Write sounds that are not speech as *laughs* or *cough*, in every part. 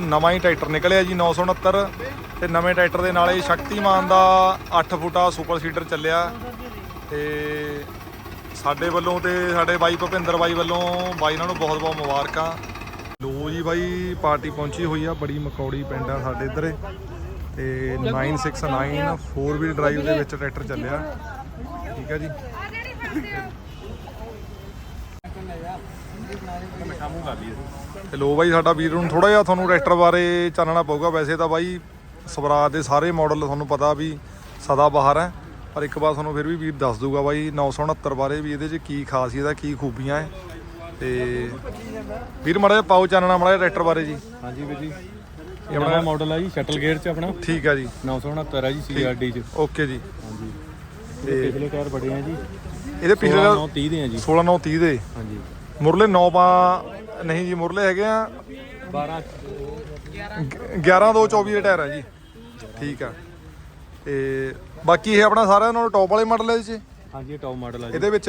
ਨਵਾਂ ਹੀ ਟਰੈਕਟਰ ਨਿਕਲਿਆ ਜੀ 969 ਤੇ ਨਵੇਂ ਟਰੈਕਟਰ ਦੇ ਨਾਲ ਇਹ ਸ਼ਕਤੀਮਾਨ ਦਾ 8 ਫੁੱਟਾ ਸੁਪਰ ਸੀਡਰ ਚੱਲਿਆ। ਤੇ ਸਾਡੇ ਵੱਲੋਂ ਤੇ ਸਾਡੇ ਬਾਈ ਭੁਪਿੰਦਰ ਬਾਈ ਵੱਲੋਂ ਬਾਈ ਇਹਨਾਂ ਨੂੰ ਬਹੁਤ ਬਹੁਤ ਮੁਬਾਰਕਾਂ। ਲੋ ਜੀ ਬਾਈ, ਪਾਰਟੀ ਪਹੁੰਚੀ ਹੋਈ ਆ ਬੜੀ ਮਕੌੜੀ ਪਿੰਡ ਆ ਸਾਡੇ ਇੱਧਰ। ਤੇ 969 4 ਵੀਲ ਡਰਾਈਵ ਦੇ ਵਿੱਚ ਟਰੈਕਟਰ ਚੱਲਿਆ। ਠੀਕ ਆ ਜੀ। ਤੇ ਲੋ ਬਾਈ ਸਾਡਾ ਵੀਰ ਨੂੰ ਥੋੜਾ ਜਿਹਾ ਤੁਹਾਨੂੰ ਟਰੈਕਟਰ ਬਾਰੇ ਚਾਨਣਾ ਪਊਗਾ। ਵੈਸੇ ਤਾਂ ਬਾਈ ਸਵਰਾਜ ਦੇ ਸਾਰੇ ਮਾਡਲ ਤੁਹਾਨੂੰ ਪਤਾ ਵੀ ਸਦਾ ਬਾਹਰ ਹੈ। ਪਰ ਇੱਕ ਵਾਰ ਤੁਹਾਨੂੰ ਫਿਰ ਵੀ ਵੀਰ ਦੱਸ ਦੂਗਾ ਬਾਈ 969 ਬਾਰੇ ਵੀ ਇਹਦੇ 'ਚ ਕੀ ਖਾਸੀਅਤ ਹੈ ਕੀ ਖੂਬੀਆਂ ਹੈ। ਤੇ ਵੀਰ ਮਾੜਾ ਜਿਹਾ ਪਾਓ ਚਾਨਣਾ ਮਾੜਾ ਜਿਹਾ ਟਰੈਕਟਰ ਬਾਰੇ ਜੀ। ਹਾਂਜੀ ਵੀਰ ਜੀ ਇਹ ਆਪਣਾ ਮਾਡਲ ਆ ਜੀ ਸ਼ਟਲ ਗੇਅਰ ਚ ਆਪਣਾ। ਠੀਕ ਆ ਜੀ। 969 ਆ ਜੀ ਸੀਆਰਡੀ ਚ। ਓਕੇ ਜੀ। ਹਾਂਜੀ। ਤੇ ਪਿਛਲੇ ਟਾਇਰ ਬੜੇ ਆ ਜੀ। ਇਹਦੇ ਪਿਛਲੇ 930 ਦੇ ਆ ਜੀ। 16 9 30 ਦੇ। ਹਾਂਜੀ। ਮੁਰਲੇ 9 ਪਾ ਨਹੀਂ ਜੀ ਮੁਰਲੇ ਹੈਗੇ ਆ 12 11 2 24 ਦੇ ਟਾਇਰ ਆ ਜੀ। ਠੀਕ ਆ। ਤੇ ਬਾਕੀ ਇਹ ਆਪਣਾ ਸਾਰਿਆਂ ਨਾਲੋਂ ਟੌਪ ਵਾਲੇ ਮਾਡਲ ਹੈ ਜੀ ਹਾਂਜੀ ਟੌਪ ਮਾਡਲ ਆ ਜੀ। ਇਹਦੇ ਵਿੱਚ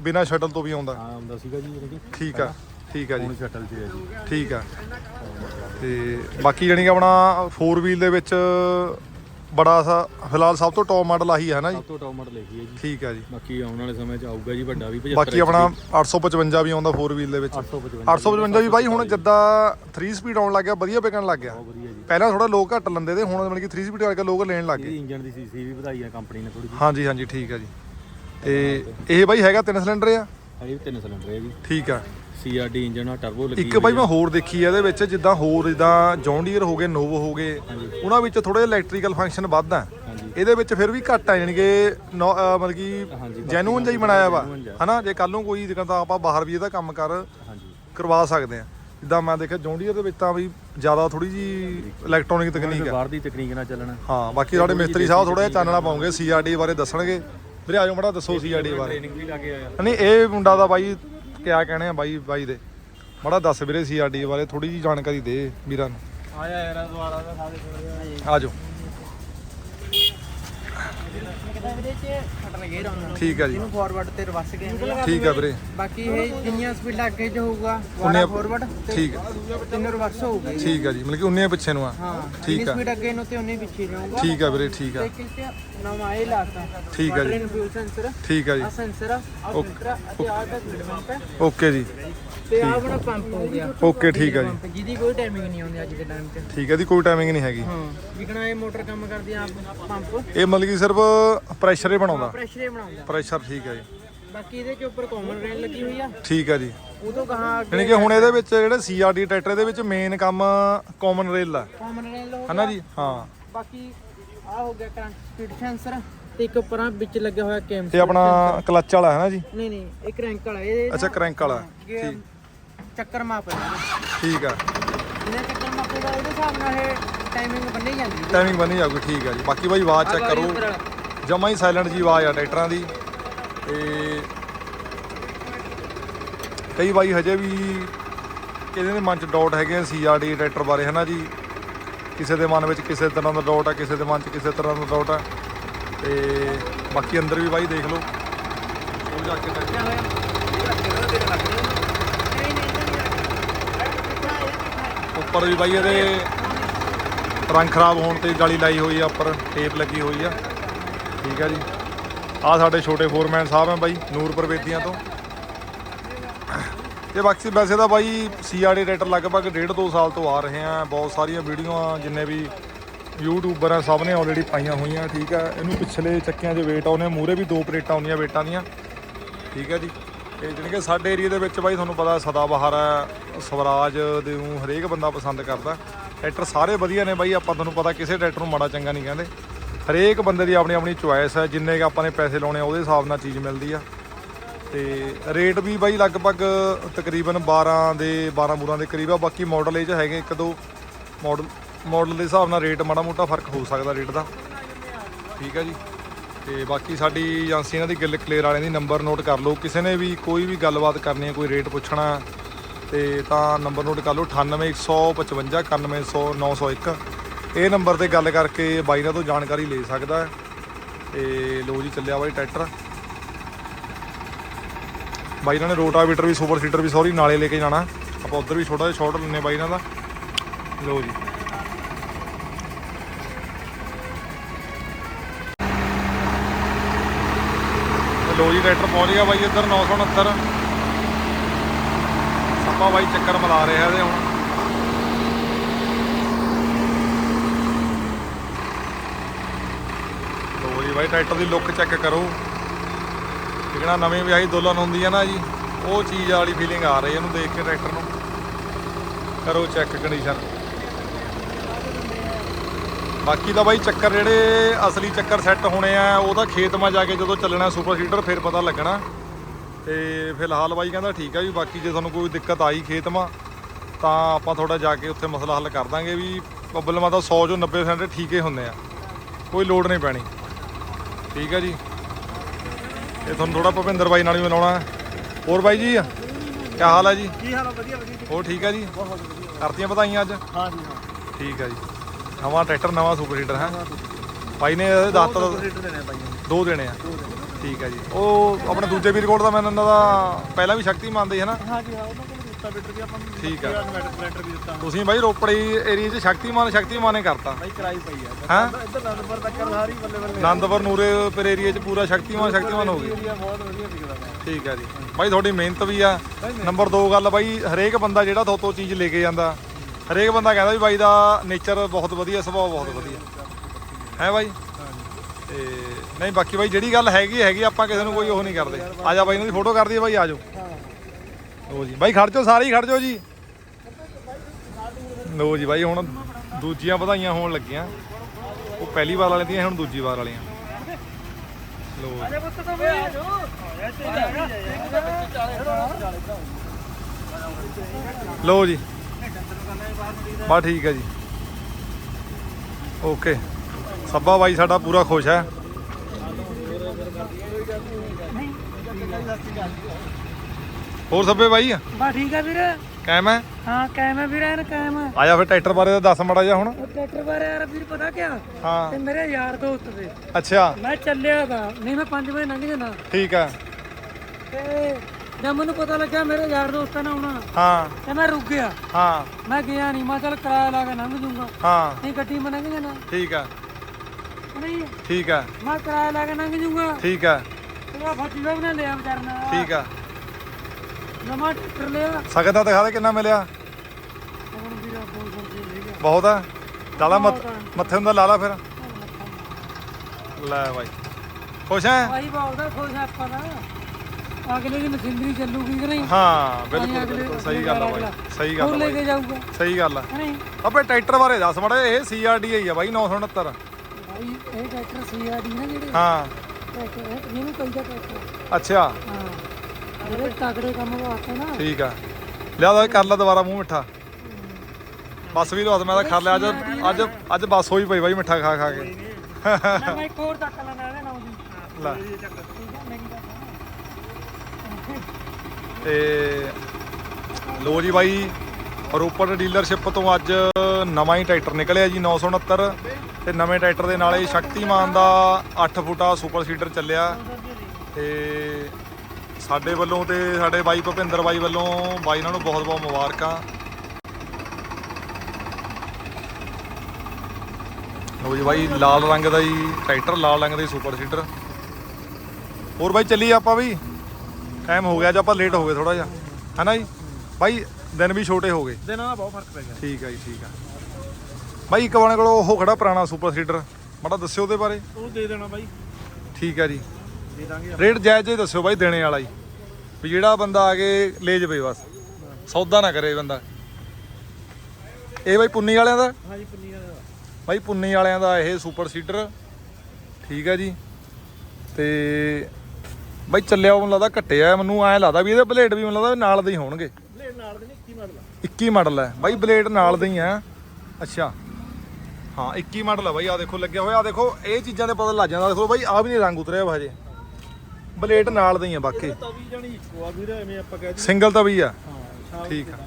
ਬਿਨਾ ਸ਼ਟਲ ਤੋਂ ਵੀ ਆਉਂਦਾ। ਹਾਂ ਆਉਂਦਾ ਸੀਗਾ ਜੀ ਠੀਕ ਆ ਠੀਕ ਆ ਜੀ। ਸ਼ਟਲ ਚ ਹੈ ਜੀ। ਠੀਕ ਆ। ਤੇ ਬਾਕੀ ਜਾਨੀ ਕਿ ਆਪਣਾ 4 ਵੀਲ ਦੇ ਵਿੱਚ ਬੜਾ ਸਾ ਫਿਲਹਾਲ ਸਭ ਤੋਂ ਟੌਪ ਮਾਡਲ ਆਹੀ ਹੈ ਨਾ ਜੀ? ਸਭ ਤੋਂ ਟੌਪ ਮਾਡਲ ਇਹੀ ਹੈ ਜੀ। ਠੀਕ ਜੀ। ਬਾਕੀ ਆਉਣ ਵਾਲੇ ਸਮੇਂ ਚ ਆਊਗਾ ਜੀ ਵੱਡਾ ਵੀ 75 ਬਾਕੀ ਆਪਣਾ 855 ਵੀ ਆਉਂਦਾ 4 ਵੀਲ ਦੇ ਵਿੱਚ। 855 855 ਵੀ ਬਾਈ ਹੁਣ ਜਿੱਦਾਂ 3 ਸਪੀਡ ਆਉਣ ਲੱਗ ਗਿਆ ਵਧੀਆ ਵਿਕਣ ਲੱਗ ਗਿਆ। ਜੀ। ਪਹਿਲਾਂ ਥੋੜਾ ਲੋਕ ਘੱਟ ਲੈਂਦੇ ਤੇ ਹੁਣ ਮਤਲਬ ਕਿ 3 ਸਪੀਡ ਕਰਕੇ ਲੋਕ ਲੈਣ ਲੱਗ ਗਏ। ਇੰਜਨ ਦੀ ਸੀਸੀ ਵੀ ਵਧਾਈ ਆ ਕੰਪਨੀ ਨੇ ਥੋੜੀ ਜਿਹੀ। ਹਾਂਜੀ ਹਾਂਜੀ ਠੀਕ ਆ ਜੀ। ਤੇ ਇਹ ਬਾਈ ਹੈਗਾ ਤਿੰਨ ਸਿਲੰਡਰ ਆ? ਇਹ ਤਿੰਨ ਸਿਲੰਡਰ ਹੈ ਜੀ। ਠੀਕ ਆ। ਸੀਆਰਡੀ ਇੰਜਨ ਆ ਟਰਬੋ ਲੱਗੀ ਇੱਕ ਬਾਈ ਮੈਂ ਹੋਰ ਦੇਖੀ ਆ ਇਹਦੇ ਵਿੱਚ ਜਿੱਦਾਂ ਹੋਰ ਜਿੱਦਾਂ ਜੌਂਡੀਅਰ ਹੋ ਗਏ ਨੋਵੋ ਹੋ ਗਏ ਉਹਨਾਂ ਵਿੱਚ ਥੋੜੇ ਇਲੈਕਟ੍ਰੀਕਲ ਫੰਕਸ਼ਨ ਵੱਧ ਆ ਇਹਦੇ ਵਿੱਚ ਫਿਰ ਵੀ ਘੱਟ ਆ ਕਿ ਅਹ ਮਤਲਬ ਕਿ ਜੈਨੂਨ ਜਿਹਾ ਹੀ ਬਣਾਇਆ ਵਾ। ਹਨਾ ਜੇ ਕੱਲ ਨੂੰ ਕੋਈ ਤਾਂ ਆਪਾਂ ਬਾਹਰ ਵੀ ਇਹਦਾ ਕੰਮ ਕਰ ਕਰਵਾ ਸਕਦੇ ਆ। ਜਿੱਦਾਂ ਮੈਂ ਦੇਖਿਆ ਜੌਂਡੀਅਰ ਦੇ ਵਿੱਚ ਤਾਂ ਵੀ ਜ਼ਿਆਦਾ ਥੋੜੀ ਜੀ ਇਲੈਕਟ੍ਰੋਨਿਕ ਤਕਨੀਕ ਆ। ਬਾਹਰ ਦੀ ਤਕਨੀਕ ਨਾਲ ਚੱਲਣਾ। ਹਾਂ ਬਾਕੀ ਸਾਡੇ ਮਿਸਤਰੀ ਸਾਹਿਬ ਥੋੜਾ ਜਿਹਾ ਚਾਨਣਾ ਪਾਉਂਗੇ ਸੀਆਰਡੀ ਬਾਰੇ ਦੱਸਣਗੇ। ਵੀਰੇ ਆਜੋ ਮੜਾ ਦੱਸੋ ਸੀਆਰਡੀ ਬਾਰੇ। ਨਹੀਂ ਇਹ ਮੁੰਡਾ ਦਾ ਬਾਈ ਕਿਆ ਕਹਿਣੇ ਆ ਬਾਈ ਬਾਈ ਦੇ। ਮੜਾ ਦੱਸ ਵੀਰੇ ਸੀਆਰਡੀ ਬਾਰੇ ਥੋੜੀ ਜੀ ਜਾਣਕਾਰੀ ਦੇ ਵੀਰਾਂ ਨੂੰ। ਆਇਆ ਯਾਰ ਦੁਆਰਾ ਦਾ ਸਾਰੇ ਥੋੜੇ ਆਜੋ ਕਿਤਾ ਵੀਰੇ ਚ ਖਟਰ ਗੇਅਰ ਆਉਂਦਾ ਠੀਕ ਆ ਜੀ। ਇਹਨੂੰ ਫਾਰਵਰਡ ਤੇ ਰਿਵਰਸ ਗੇਅਰ ਠੀਕ ਆ ਵੀਰੇ। ਬਾਕੀ ਇਹ ਜਿੰਨੀਆਂ ਸਪੀਡਾਂ ਅੱਗੇ ਚ ਹੋਊਗਾ ਵਾਲਾ ਫਾਰਵਰਡ ਠੀਕ ਆ। ਤਿੰਨ ਰਿਵਰਸ ਹੋਊਗਾ। ਠੀਕ ਆ ਜੀ ਮਤਲਬ ਕਿ ਉਨੇ ਪਿੱਛੇ ਨੂੰ ਆ। ਹਾਂ ਠੀਕ ਆ। ਸਪੀਡ ਅੱਗੇ ਨੂੰ ਤੇ ਉਨੀ ਪਿੱਛੇ ਜਾਊਗਾ ਠੀਕ ਆ ਵੀਰੇ ਠੀਕ ਆ। ਤੇ ਕਿਤੇ ਨਵਾਂ ਇਹ ਲਾਤਾ ਠੀਕ ਆ ਜੀ। ਸੈਂਸਰ ਠੀਕ ਆ ਜੀ। ਆ ਸੈਂਸਰ ਆ ਫਿਲਟਰ ਆ ਅਤੇ ਆਹ ਦਾ ਓਕੇ ਜੀ। ਤੇ ਆਹ ਆਪਣਾ ਪੰਪ ਹੋ ਗਿਆ। ਓਕੇ ਠੀਕ ਆ ਜੀ। ਪੰਪ ਜਿਹਦੀ ਕੋਈ ਟਾਈਮਿੰਗ ਨਹੀਂ ਆਉਂਦੀ ਅੱਜ ਦੇ ਟਾਈਮ 'ਚ। ਠੀਕ ਆ ਦੀ ਕੋਈ ਟਾਈਮਿੰਗ ਨਹੀਂ ਹੈਗੀ। ਹਾਂ ਜਿਕਣਾ ਇਹ ਮੋਟਰ ਕੰਮ ਕਰਦੀ ਆ ਪੰਪ। ਇਹ ਮਤਲਬ ਕਿ ਸਿਰਫ ਪ੍ਰੈਸ਼ਰ ਹੀ ਬਣਾਉਂਦਾ। ਪ੍ਰੈਸ਼ਰ ਹੀ ਬਣਾਉਂਦਾ। ਪ੍ਰੈਸ਼ਰ ਠੀਕ ਆ ਜੀ। ਬਾਕੀ ਇਹਦੇ ਚ ਉੱਪਰ ਕਾਮਨ ਰੇਲ ਲੱਗੀ ਹੋਈ ਆ। ਠੀਕ ਆ ਜੀ। ਤੋਂ ਕਹਾਂ ਯਾਨੀ ਕਿ ਹੁਣ ਇਹਦੇ ਵਿੱਚ ਜਿਹੜੇ ਸੀਆਰਡੀ ਟਰੈਕਟਰ ਦੇ ਵਿੱਚ ਮੇਨ ਕੰਮ ਕਾਮਨ ਰੇਲ ਆ। ਕਾਮਨ ਰੇਲ ਹੋ ਹਨਾ ਜੀ? ਹਾਂ। ਬਾਕੀ ਆ ਹੋ ਗਿਆ ਕਰੰਟ ਸਪੀਡ ਸੈਂਸਰ ਤੇ ਇੱਕ ਪਰਾਂ ਵਿੱਚ ਲੱਗਿਆ ਹੋਇਆ ਕੈਮ ਤੇ ਆਪਣਾ ਕਲੱਚ ਵਾਲਾ ਹੈ ਨਾ ਜੀ? ਨਹੀਂ ਨਹੀਂ ਇਹ ਕ੍ਰੈਂਕ ਵਾਲਾ। ਇਹ ਅੱਛਾ ਕ੍ਰੈਂਕ ਵਾਲਾ। ਠੀਕ। ਚੱਕਰ ਮਾਪ ਹੈ ਠੀਕ ਆ। ਜਿਹਨੇ ਚੱਕਰ ਮਾਪੇਗਾ ਉਹਦੇ ਹਿਸਾਬ ਨਾਲ ਇਹ ਟਾਈਮਿੰਗ ਬੰਨੀ ਜਾਂਦੀ ਹੈ। ਟਾਈਮਿੰਗ ਬਣੀ ਜਾਊਗੀ ਠੀਕ ਆ ਜੀ। ਬਾਕੀ ਬਾਈ ਆਵਾਜ਼ ਚੈੱਕ ਕਰੋ। ਜਮਾ ਹੀ ਸਾਇਲੈਂਟ ਜੀ ਆਵਾਜ਼ ਆ ਟਰੈਕਟਰਾਂ ਦੀ। ਤੇ ਕਈ ਬਾਈ ਹਜੇ ਵੀ ਇਹਦੇ ਦੇ ਮਨ ਚ ਡਾਊਟ ਹੈਗੇ ਆ ਸੀਆਰਡੀ ਟਰੈਕਟਰ ਬਾਰੇ ਹਨਾ ਜੀ? ਕਿਸੇ ਦੇ ਮਨ ਵਿੱਚ ਕਿਸੇ ਤਰ੍ਹਾਂ ਦਾ ਡਾਊਟ ਆ ਕਿਸੇ ਦੇ ਮਨ ਚ ਕਿਸੇ ਤਰ੍ਹਾਂ ਦਾ ਡਾਊਟ ਆ। ਤੇ ਬਾਕੀ ਅੰਦਰ ਵੀ ਬਾਈ ਦੇਖ ਲਓ। ਉਹ ਜਾ ਕੇ ਟਰੈਕਟਰ ਉੱਪਰ ਵੀ ਬਾਈ ਇਹਦੇ ਰੰਗ ਖਰਾਬ ਹੋਣ ਤੇ ਜਾਲੀ ਲਾਈ ਹੋਈ ਆ, ਉੱਪਰ ਟੇਪ ਲੱਗੀ ਹੋਈ ਆ। ਠੀਕ ਆ ਜੀ। ਆ ਸਾਡੇ ਛੋਟੇ ਫੋਰਮੈਨ ਸਾਹਿਬ ਆ ਬਾਈ, ਨੂਰਪੁਰ ਵੇਦੀਆਂ ਤੋਂ। ਇਹ ਬਾਕੀ ਵੈਸੇ ਤਾਂ ਬਾਈ ਸੀਆਰਡੀ ਰੇਟਰ ਲਗਭਗ ਡੇਢ ਦੋ ਸਾਲ ਤੋਂ ਆ ਰਹੇ ਆ। ਬਹੁਤ ਸਾਰੀਆਂ ਵੀਡੀਓਆਂ ਜਿੰਨੇ ਵੀ ਯੂਟਿਊਬਰ ਆ, ਸਭ ਨੇ ਆਲਰੇਡੀ ਪਾਈਆਂ ਹੋਈਆਂ, ਠੀਕ ਆ। ਇਹਨੂੰ ਪਿਛਲੇ ਚੱਕਿਆਂ 'ਚ ਵੇਟ ਆਉਨੇ ਮੂਰੇ ਵੀ ਦੋ ਪਲੇਟਾਂ ਆਉਂਦੀਆਂ ਵੇਟਾਂ ਦੀਆਂ ਠੀਕ ਹੈ ਜੀ। ਤੇ ਜਾਣੀ ਕਿ ਸਾਡੇ ਏਰੀਆ ਦੇ ਵਿੱਚ ਬਾਈ ਤੁਹਾਨੂੰ ਪਤਾ ਸਦਾਬਹਾਰ ਹੈ, ਸਵਰਾਜ ਦੇ ਨੂੰ ਹਰੇਕ ਬੰਦਾ ਪਸੰਦ ਕਰਦਾ। ਟਰੈਕਟਰ ਸਾਰੇ ਵਧੀਆ ਨੇ ਬਾਈ, ਆਪਾਂ ਤੁਹਾਨੂੰ ਪਤਾ ਕਿਸੇ ਟਰੈਕਟਰ ਨੂੰ ਮਾੜਾ ਚੰਗਾ ਨਹੀਂ ਕਹਿੰਦੇ। ਹਰੇਕ ਬੰਦੇ ਦੀ ਆਪਣੀ ਆਪਣੀ ਚੁਆਇਸ ਹੈ, ਜਿੰਨੇ ਕੁ ਆਪਾਂ ਨੇ ਪੈਸੇ ਲਾਉਣੇ ਆ, ਉਹਦੇ ਹਿਸਾਬ ਨਾਲ ਚੀਜ਼ ਮਿਲਦੀ ਆ। ਤੇ ਰੇਟ ਵੀ ਬਾਈ ਲਗਭਗ ਤਕਰੀਬਨ 12 ਦੇ 12 ਬੂਰਾਂ ਦੇ ਕਰੀਬ ਆ, ਬਾਕੀ ਮਾਡਲ ਇਹ ਚ ਹੈਗੇ ਇੱਕ ਦੋ ਮਾਡਲ ਮਾਡਲ ਦੇ ਹਿਸਾਬ ਨਾਲ ਰੇਟ ਮਾੜਾ ਮੋਟਾ ਫ਼ਰਕ ਹੋ ਸਕਦਾ ਰੇਟ ਦਾ। ਠੀਕ ਹੈ ਜੀ। ਤੇ ਬਾਕੀ ਸਾਡੀ ਏਜੰਸੀ ਇਹਨਾਂ ਦੀ ਗਿੱਲ ਕਲੀਅਰ ਵਾਲਿਆਂ ਦੀ ਨੰਬਰ ਨੋਟ ਕਰ ਲਓ। ਕਿਸੇ ਨੇ ਵੀ ਕੋਈ ਵੀ ਗੱਲਬਾਤ ਕਰਨੀ ਹੈ, ਕੋਈ ਰੇਟ ਪੁੱਛਣਾ, ਤੇ ਤਾਂ ਨੰਬਰ ਨੋਟ ਕਰ ਲਓ 98155 91901 ਇਹ ਨੰਬਰ ਤੇ ਗੱਲ ਕਰਕੇ ਬਾਈ ਨਾਲ ਤੋਂ ਜਾਣਕਾਰੀ ਲੈ ਸਕਦਾ ਹੈ। ਤੇ ਲੋ ਜੀ, ਚੱਲਿਆ ਬਾਈ ਟਰੈਕਟਰ। ਬਾਈ ਇਹਨਾਂ ਨੇ ਰੋਟਾਵੀਟਰ ਵੀ, ਸੁਪਰ ਸੀਟਰ ਵੀ, ਸੌਰੀ, ਨਾਲੇ ਲੈ ਕੇ ਜਾਣਾ। ਆਪਾਂ ਉਧਰ ਵੀ ਛੋਟਾ ਜਿਹਾ ਸ਼ਾਟ ਲੈਣੇ ਬਾਈ ਇਹਨਾਂ ਦਾ। ਲਓ ਜੀ। ਤੇ ਜੀ ਟਰੈਕਟਰ ਪਹੁੰਚ ਗਿਆ ਬਾਈ ਇੱਧਰ 969 ਸੱਪਾ ਬਾਈ ਚੱਕਰ ਮਲਾ ਰਿਹਾ ਇਹਦੇ ਹੁਣ। ਲਓ ਜੀ ਬਾਈ, ਟਰੈਕਟਰ ਦੀ ਲੁੱਕ ਚੈੱਕ ਕਰੋ। ਜਿਹੜਾ ਨਵੀਂ ਵਿਆਹੀ ਦੁਲਹਨ ਹੁੰਦੀ ਹੈ ਨਾ ਜੀ, ਉਹ ਚੀਜ਼ ਵਾਲੀ ਫੀਲਿੰਗ ਆ ਰਹੀ ਹੈ ਇਹਨੂੰ ਦੇਖ ਕੇ ਟਰੈਕਟਰ ਨੂੰ। ਕਰੋ ਚੈੱਕ ਕੰਡੀਸ਼ਨ ਬਾਕੀ ਤਾਂ ਬਾਈ ਚੱਕਰ ਜਿਹੜੇ ਅਸਲੀ ਚੱਕਰ ਸੈੱਟ ਹੋਣੇ ਆ ਉਹ ਤਾਂ ਖੇਤ ਮਾ ਜਾ ਕੇ ਜਦੋਂ ਚੱਲਣਾ ਸੁਪਰ ਸੀਡਰ ਫਿਰ ਪਤਾ ਲੱਗਣਾ। ਤੇ ਫਿਲਹਾਲ ਬਾਈ ਕਹਿੰਦਾ ਠੀਕ ਆ ਵੀ ਬਾਕੀ ਜੇ ਤੁਹਾਨੂੰ ਕੋਈ ਦਿੱਕਤ ਆਈ ਖੇਤ ਮਾ ਤਾਂ ਆਪਾਂ ਥੋੜਾ ਜਾ ਕੇ ਉੱਥੇ ਮਸਲਾ ਹੱਲ ਕਰ ਦਾਂਗੇ ਵੀ ਬੱਬਲ ਮਾ ਤਾਂ 100 ਚੋਂ 90% ਠੀਕ ਹੀ ਹੁੰਦੇ ਆ ਕੋਈ ਲੋਡ ਨਹੀਂ ਪੈਣੀ। ਠੀਕ ਆ ਜੀ। ਇਹ ਤੁਹਾਨੂੰ ਥੋੜਾ ਭੁਪਿੰਦਰ ਬਾਈ ਨਾਲ ਵੀ ਮਿਲਾਉਣਾ। ਹੈ। ਹੋਰ ਬਾਈ ਜੀ ਕੀ ਹਾਲ ਹੈ ਜੀ? ਕੀ ਹਾਲ ਆ? ਵਧੀਆ ਵਧੀਆ। ਹੋਰ ਠੀਕ ਆ ਜੀ? ਕਰਤੀਆਂ ਵਧਾਈਆਂ ਅੱਜ? ਹਾਂ ਜੀ ਹਾਂ। ਠੀਕ ਆ ਜੀ। ਨਵਾਂ ਟਰੈਕਟਰ ਨਵਾਂ ਸੁਪਰ ਹੀਟਰ ਹੈ। ਬਾਈ ਨੇ ਇਹਦੇ ਦੱਤ ਦੇਣੇ ਬਾਈ ਦੋ ਦੇਣੇ ਆ। ਠੀਕ ਆ ਜੀ। ਉਹ ਆਪਣੇ ਦੂਜੇ ਵੀਰ ਕੋਲ ਦਾ ਮੈਨੂੰ ਇਹਨਾਂ ਦਾ ਪਹਿਲਾਂ ਵੀ ਸ਼ਕਤੀਮਾਨ ਦੇ ਹੈ ਨਾ ਹਾਂ ਜੀ ਹਾਂ ਉਹਨਾਂ ਕੋਲ ਦਿੱਤਾ ਬੀਟਰ ਵੀ ਆਪਾਂ ਨੂੰ ਠੀਕ ਆ। ਇਨਵਰਟਰ ਵੀ ਦਿੱਤਾ। ਤੁਸੀਂ ਬਾਈ ਰੋਪੜੀ ਏਰੀਆ 'ਚ ਸ਼ਕਤੀਮਾਨ ਸ਼ਕਤੀਮਾਨ ਨੇ ਕਰਤਾ। ਬਾਈ ਕਰਾਈ ਪਈ ਆ। ਹਾਂ? ਇੱਧਰ ਨੰਦਪੁਰ ਤੱਕ ਸਾਰੀ ਬੱਲੇ ਬੱਲੇ। ਆਨੰਦਪੁਰ ਨੂਰੇ ਪਰ ਏਰੀਆ 'ਚ ਪੂਰਾ ਸ਼ਕਤੀਮਾਨ ਸ਼ਕਤੀਮਾਨ ਹੋ ਗਈ ਏਰੀਆ ਬਹੁਤ ਵਧੀਆ ਵਿਕਦਾ ਵਾ। ਠੀਕ ਆ ਜੀ। ਬਾਈ ਤੁਹਾਡੀ ਮਿਹਨਤ ਵੀ ਆ। ਨੰਬਰ 2 ਗੱਲ ਬਾਈ ਹਰੇਕ ਬੰਦਾ ਜਿਹੜਾ ਥੋਤੋਂ ਚੀਜ਼ ਲੈ ਕੇ ਜਾਂਦਾ ਹਰੇਕ ਬੰਦਾ ਕਹਿੰਦਾ ਵੀ ਬਾਈ ਦਾ ਨੇਚਰ ਬਹੁਤ ਵਧੀਆ, ਸੁਭਾਅ ਬਹੁਤ ਵਧੀਆ। ਹੈ ਬਾਈ? ਤੇ ਨਹੀਂ, ਬਾਕੀ ਬਾਈ ਜਿਹੜੀ ਗੱਲ ਹੈਗੀ ਹੈਗੀ, ਆਪਾਂ ਕਿਸੇ ਨੂੰ ਕੋਈ ਉਹ ਨਹੀਂ ਕਰਦੇ। ਆ ਜਾ ਬਾਈ ਨੂੰ ਦੀ ਫੋਟੋ ਕਰ ਦਈਏ ਬਾਈ, ਆ ਜਾਓ। ਲੋ ਜੀ। ਬਾਈ ਖੜ ਜਾਓ, ਸਾਰੇ ਹੀ ਖੜ ਜਾਓ ਜੀ। ਲੋ ਜੀ ਬਾਈ, ਹੁਣ ਦੂਜੀਆਂ ਵਧਾਈਆਂ ਹੋਣ ਲੱਗੀਆਂ। ਉਹ ਪਹਿਲੀ ਵਾਰ ਵਾਲੀਆਂ ਦੀਆਂ, ਹੁਣ ਦੂਜੀ ਵਾਰ ਵਾਲੀਆਂ। ਲਓ ਜੀ। ਲਓ ਜੀ। ਬਾ ਠੀਕ ਹੈ ਜੀ। ਓਕੇ ਸੱਬਾ ਬਾਈ ਸਾਡਾ ਪੂਰਾ ਖੁਸ਼ ਹੈ। ਹੋਰ ਸੱਬੇ ਬਾਈ? ਬਾ ਠੀਕ ਆ ਵੀਰ। ਕਾਇਮ ਹੈ? ਹਾਂ ਕਾਇਮ ਹੈ ਵੀਰ ਐਨ ਕਾਇਮ ਆ ਆ ਜਾ ਫਿਰ ਟਰੈਕਟਰ ਬਾਰੇ ਤਾਂ ਦੱਸ ਮੜਾ ਜਾ ਹੁਣ। ਟਰੈਕਟਰ ਬਾਰੇ ਯਾਰ ਵੀਰ ਪਤਾ ਕਿਆ? ਹਾਂ। ਤੇ ਮੇਰੇ ਯਾਰ ਦੋਸਤ ਦੇ। ਅੱਛਾ। ਮੈਂ ਚੱਲਿਆ ਦਾ ਨਹੀਂ ਮੈਂ 5 ਵਜੇ ਲੰਘ ਜਾਣਾ। ਠੀਕ ਹੈ। ਤੇ ਜਦ ਮੈਨੂੰ ਪਤਾ ਲੱਗਾ ਮੇਰੇ ਯਾਰ ਦੋਸਤਾਂ ਨੇ ਆਉਣਾ ਹਾਂ। ਤੇ ਮੈਂ ਰੁਕ ਗਿਆ। ਹਾਂ। ਮੈਂ ਗਿਆ ਨਹੀਂ ਮੈਂ ਚੱਲ ਕਿਰਾਇਆ ਲਾ ਕੇ ਲੰਘ ਜੂੰਗਾ। ਹਾਂ। ਨਹੀਂ ਗੱਡੀ ਮੈਂ ਲੰਘ ਜਾਣਾ। ਠੀਕ ਹੈ ਨਹੀਂ ਠੀਕ ਹੈ ਮੈਂ ਕਿਰਾਇਆ ਲਾ ਕੇ ਲੰਘ ਜੂੰਗਾ। ਠੀਕ ਹੈ ਤੇ ਉਹ ਫੱਟੀ ਲੋਕ ਨੇ ਲਿਆ ਵਿਚਾਰਨਾ ਠੀਕ ਹੈ ਨਵਾਂ ਟਰੈਕਟਰ ਲਿਆ। ਸਕਦਾ ਦਿਖਾ ਦੇ ਕਿੰਨਾ ਮਿਲਿਆ। ਹੁਣ ਵੀਰਾ 200 ਰੁਪਏ ਲੈ ਗਿਆ। ਬਹੁਤ ਆ। ਲਾਲਾ ਮੱਥ- ਹੁੰਦਾ ਲਾਲਾ ਫਿਰ। ਲੈ ਬਾਈ। ਖੁਸ਼ ਹੈ ਭਾਈ ਬਾਉਦਾ ਖੁਸ਼ ਆ ਆਪਾਂ ਦਾ ਅਗਲੇ ਦੀ ਮਸ਼ੀਨਰੀ ਚੱਲੂਗੀ ਕਿ ਨਹੀਂ? ਹਾਂ ਬਿਲਕੁਲ ਅਸੀਂ ਅਗਲੇ- ਬਿਲਕੁਲ ਸਹੀ ਗੱਲ ਆ ਬਾਈ ਸਹੀ ਗੱਲ ਹੋਰ ਆ ਲੈ ਬਾਈ ਕੇ ਜਾਊਗਾ। ਸਹੀ ਗੱਲ ਆ। ਨਹੀਂ? ਆਪੇ ਟਰੈਕਟਰ ਬਾਰੇ ਦੱਸ ਮੜਾ ਇਹ ਸੀਆਰਡੀ ਆ ਬਾਈ 969 ਭਾਈ ਇਹ ਟਰੈਕਟਰ ਸੀਆਰਡੀ ਨਾ ਜਿਹੜੇ? ਹਾਂ। ਟਰੈਕਟਰ ਇਹ ਇਹਨੂੰ ਕਹੀਦਾ ਟਰੈਕਟਰ। ਅੱਛਾ। ਹਾਂ। ਜਿਹੜੇ ਤਗੜੇ ਕੰਮ ਵਾਸਤੇ ਨਾ। ਠੀਕ ਆ। ਲਿਆ ਦਾ ਕਰ ਲੈ ਦੁਬਾਰਾ ਮੂੰਹ ਮਿੱਠਾ। ਬਸ ਵੀ ਲਵਾਦ ਮੈਂ ਤਾਂ ਖਾ ਲਿਆ ਅੱਜ ਅੱਜ ਅੱਜ ਬਸ ਹੋਈ ਪਈ ਬਾਈ ਮਿੱਠਾ ਖਾ ਖਾ ਕੇ। ਨਾ ਮੈਂ ਇੱਕ ਹੋਰ ਚੱਕ ਲੈਣਾ ਇਹਦੇ ਨਾਲ ਦੀ ਲੈ ਠੀਕ ਆ ਮੇਰੀ ਗੱਲ ਸੁਣ। ਤੇ ਲੋ ਜੀ ਬਾਈ, ਰੋਪੜ ਡੀਲਰਸ਼ਿਪ ਤੋਂ ਅੱਜ ਨਵਾਂ ਹੀ ਟਰੈਕਟਰ ਨਿਕਲਿਆ ਜੀ 969 ਤੇ ਨਵੇਂ ਟਰੈਕਟਰ ਦੇ ਨਾਲ ਇਹ ਸ਼ਕਤੀਮਾਨ ਦਾ 8 ਫੁੱਟਾ ਸੁਪਰ ਸੀਡਰ ਚੱਲਿਆ ਤੇ ਸਾਡੇ ਵੱਲੋਂ ਤੇ ਸਾਡੇ ਬਾਈ ਭੁਪਿੰਦਰ ਬਾਈ ਵੱਲੋਂ ਬਾਈ ਇਹਨਾਂ ਨੂੰ ਬਹੁਤ ਬਹੁਤ ਮੁਬਾਰਕਾਂ। ਲੋ ਜੀ ਬਾਈ, ਲਾਲ ਰੰਗ ਦਾ ਜੀ ਟਰੈਕਟਰ, ਲਾਲ ਰੰਗ ਦਾ ਹੀ ਸੁਪਰ ਸੀਡਰ। ਹੋਰ ਬਾਈ, ਚੱਲੀਏ ਆਪਾਂ ਵੀ? ਟਾਈਮ ਹੋ ਗਿਆ ਅੱਜ ਆਪਾਂ ਲੇਟ ਹੋ ਗਏ ਥੋੜਾ ਜਿਹਾ। ਹੈਨਾ ਜੀ? ਬਾਈ ਦਿਨ ਵੀ ਛੋਟੇ ਹੋ ਗਏ। ਦਿਨਾਂ ਦਾ ਬਹੁਤ ਫ਼ਰਕ ਪੈ ਗਿਆ। ਠੀਕ ਆ ਜੀ ਠੀਕ ਆ। ਬਾਈ ਇੱਕ ਆਪਣੇ ਕੋਲ ਉਹ ਖੜਾ ਪੁਰਾਣਾ ਸੁਪਰ ਸੀਡਰ ਮਾੜਾ ਦੱਸਿਓ ਉਹਦੇ ਬਾਰੇ। ਉਹ ਦੇ ਦੇਣਾ ਬਾਈ। ਠੀਕ ਆ ਜੀ। ਦੇ ਦਾਂਗੇ ਰੇਟ ਜਾਇਜ਼ ਹੀ ਦੱਸਿਓ ਬਾਈ ਦੇਣੇ ਵਾਲਾ ਜੀ। ਵੀ ਜਿਹੜਾ ਬੰਦਾ ਆ ਕੇ ਲੈ ਜਾਵੇ ਬਸ। ਸੌਦਾ ਨਾ ਕਰੇ ਬੰਦਾ। ਇਹ ਬਾਈ ਪੁੰਨੀ ਵਾਲਿਆਂ ਦਾ? ਹਾਂ ਜੀ ਪਨੀਰ ਦਾ। ਬਾਈ ਪੁੰਨੀ ਵਾਲਿਆਂ ਦਾ ਇਹ ਸੁਪਰ ਸੀਡਰ ਠੀਕ ਆ ਜੀ। ਤੇ ਬਾਈ ਚੱਲਿਆ ਉਹ ਮੈਨੂੰ ਲੱਗਦਾ ਘੱਟਿਆ ਮੈਨੂੰ ਐਂ ਲੱਗਦਾ ਵੀ ਇਹਦੇ ਬਲੇਡ ਵੀ ਮੈਨੂੰ ਲੱਗਦਾ ਨਾਲ ਦੇ ਹੀ ਹੋਣਗੇ। ਬਲੇਡ ਨਾਲ ਦੇ ਨਹੀਂ ਕੀ ਮਾਡਲ 21 ਮਾਡਲ ਹੈ। ਬਾਈ ਬਲੇਡ ਨਾਲ ਦੇ ਹੀ ਆ ਅੱਛਾ। ਹਾਂ 21 ਮਾਡਲ ਹੈ ਬਾਈ ਆ ਦੇਖੋ ਲੱਗਿਆ ਹੋਇਆ ਆ ਦੇਖੋ ਇਹ ਚੀਜ਼ਾਂ ਦੇ ਪਤਾ ਲੱਗ ਜਾਂਦਾ। ਦੇਖੋ ਬਾਈ ਆ ਵੀ ਨਹੀਂ ਰੰਗ ਉਤਰਿਆ ਵਾ ਹਜੇ। ਬਲੇਡ ਨਾਲ ਦੇ ਹੀ ਆ ਬਾਕੀ। ਤਵੀ ਜਾਨੀ ਇੱਕੋ ਆ ਵੀਰ ਐਵੇਂ ਆਪਾਂ ਕਹਿ ਦਈਏ। ਸਿੰਗਲ ਤਾਂ ਵੀ ਆ। ਹਾਂ ਠੀਕ ਆ।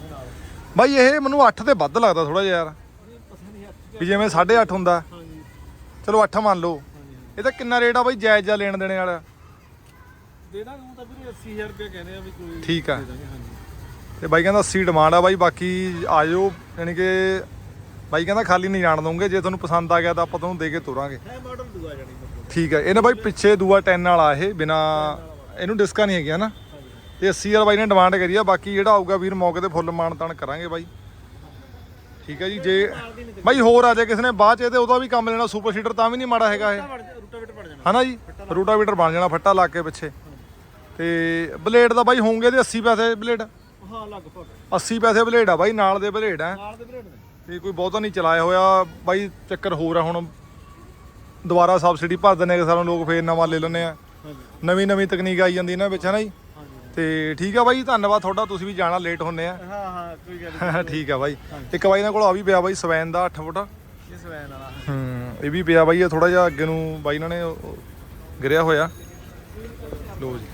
ਬਾਈ ਇਹ ਮੈਨੂੰ 8 ਤੇ ਵੱਧ ਲੱਗਦਾ ਥੋੜਾ ਜਿਹਾ ਯਾਰ। ਵੀ ਜਿਵੇਂ 8.5 ਹੁੰਦਾ। ਚਲੋ 8 ਮੰਨ ਲਓ। ਇਹਦਾ ਕਿੰਨਾ ਰੇਟ ਆ ਬਾਈ ਜਾਇਜ਼ ਜਾ ਲੈਣ ਦੇਣੇ ਵਾਲਾ? ਦੇ ਦਾਂਗੇ ਹੁਣ ਤਾਂ ਵੀਰੇ 80000 ਰੁਪਏ ਕਹਿੰਦੇ ਆ ਵੀ ਕੋਈ ਠੀਕ ਆ। ਦੇ ਦਾਂਗੇ ਤੇ ਬਾਈ ਕਹਿੰਦਾ 80 ਡਿਮਾਂਡ ਆ ਬਾਈ ਬਾਕੀ ਆ ਜਾਓ ਯਾਨੀ ਕਿ ਬਾਈ ਕਹਿੰਦਾ ਖਾਲੀ ਨਹੀਂ ਜਾਣ ਦਵਾਂਗੇ ਜੇ ਤੁਹਾਨੂੰ ਪਸੰਦ ਆ ਗਿਆ ਤਾਂ ਆਪਾਂ ਤੁਹਾਨੂੰ ਦੇ ਕੇ ਤੋਰਾਂਗੇ। ਇਹ ਮਾਡਲ ਦੂਆ ਜਾਣੀ ਮਤਲਬ ਠੀਕ ਹੈ ਇਹਨੇ ਬਾਈ ਪਿੱਛੇ ਦੂਆ 10 ਵਾਲਾ ਇਹ ਬਿਨਾ ਇਹਨੂੰ ਡਿਸਕਾ ਨਹੀਂ ਹੈਗੀਆਂ ਨਾ ਤੇ 80000 ਬਾਈ ਨੇ ਡਿਮਾਂਡ ਕਰੀ ਆ ਬਾਕੀ ਜਿਹੜਾ ਆਊਗਾ ਵੀਰ ਮੌਕੇ ਤੇ ਫੁੱਲ ਮਾਨ ਤਾਨ ਕਰਾਂਗੇ ਬਾਈ। ਠੀਕ ਹੈ ਜੀ ਜੇ ਬਾਈ ਹੋਰ ਆ ਜਾ ਕਿਸੇ ਨੇ ਬਾਅਦ ਚ ਇਹਦੇ ਉਹਦਾ ਵੀ ਕੰਮ ਲੈਣਾ ਸੁਪਰ ਸੀਡਰ ਤਾਂ ਵੀ ਨਹੀਂ ਮਾੜਾ ਹੈਗਾ ਇਹ। ਰੂਟਾਵੇਟਰ ਪੜ ਜਾਣਾ। ਹਨਾ ਜੀ? ਰੂਟਾਵੀਟਰ ਬਣ ਜਾਣਾ ਫੱਟਾ ਲਾ ਕੇ ਪਿੱਛੇ। ਤੇ ਬਲੇਡ ਦਾ ਬਾਈ ਹੋਣਗੇ ਤੇ 80 ਪੈਸੇ ਬਲੇਡ। ਹਾਂ ਲਗਭਗ। 80 ਪੈਸੇ ਬਲੇਡ ਆ ਬਾਈ ਨਾਲ ਦੇ ਬਲੇਡ ਆ। ਨਾਲ ਦੇ ਬਰੇਡ ਨੇ? ਤੇ ਕੋਈ ਬਹੁਤਾ ਨਹੀਂ ਚਲਾਇਆ ਹੋਇਆ। ਬਾਈ ਚੱਕਰ ਹੋਰ ਆ ਹੁਣ। ਦੁਬਾਰਾ ਸਬਸਿਡੀ ਭਰ ਦਿੰਦੇ ਕਿ ਸਾਨੂੰ ਲੋਕ ਫੇਰ ਨਵਾਂ ਲੈ ਲੈਂਦੇ ਆ। ਨਵੀਂ ਨਵੀਂ ਤਕਨੀਕ ਆਈ ਜਾਂਦੀ ਇਹਨਾਂ ਵਿੱਚ ਹੈ ਨਾ ਜੀ? ਤੇ ਠੀਕ ਆ ਬਾਈ ਧੰਨਵਾਦ ਤੁਹਾਡਾ। ਤੁਸੀਂ ਵੀ ਜਾਣਾ ਲੇਟ ਹੁੰਨੇ ਆ। ਹਾਂ ਹਾਂ ਕੋਈ ਗੱਲ ਨਹੀਂ। *laughs* ਠੀਕ ਆ ਬਾਈ। ਇੱਕ ਬਾਈ ਨਾਲ ਕੋਲ ਆ ਵੀ ਪਿਆ ਬਾਈ ਸਵੈਨ ਦਾ 8 ਫੁੱਟ। ਇਸ ਵੈਨ ਵਾਲਾ। ਹੂੰ ਇਹ ਵੀ ਪਿਆ ਬਾਈ ਇਹ ਥੋੜਾ ਜਿਹਾ ਅੱਗੇ ਨੂੰ ਬਾਈ ਇਹਨਾਂ ਨੇ ਗਿਰਿਆ ਹੋਇਆ। ਲੋ ਜੀ।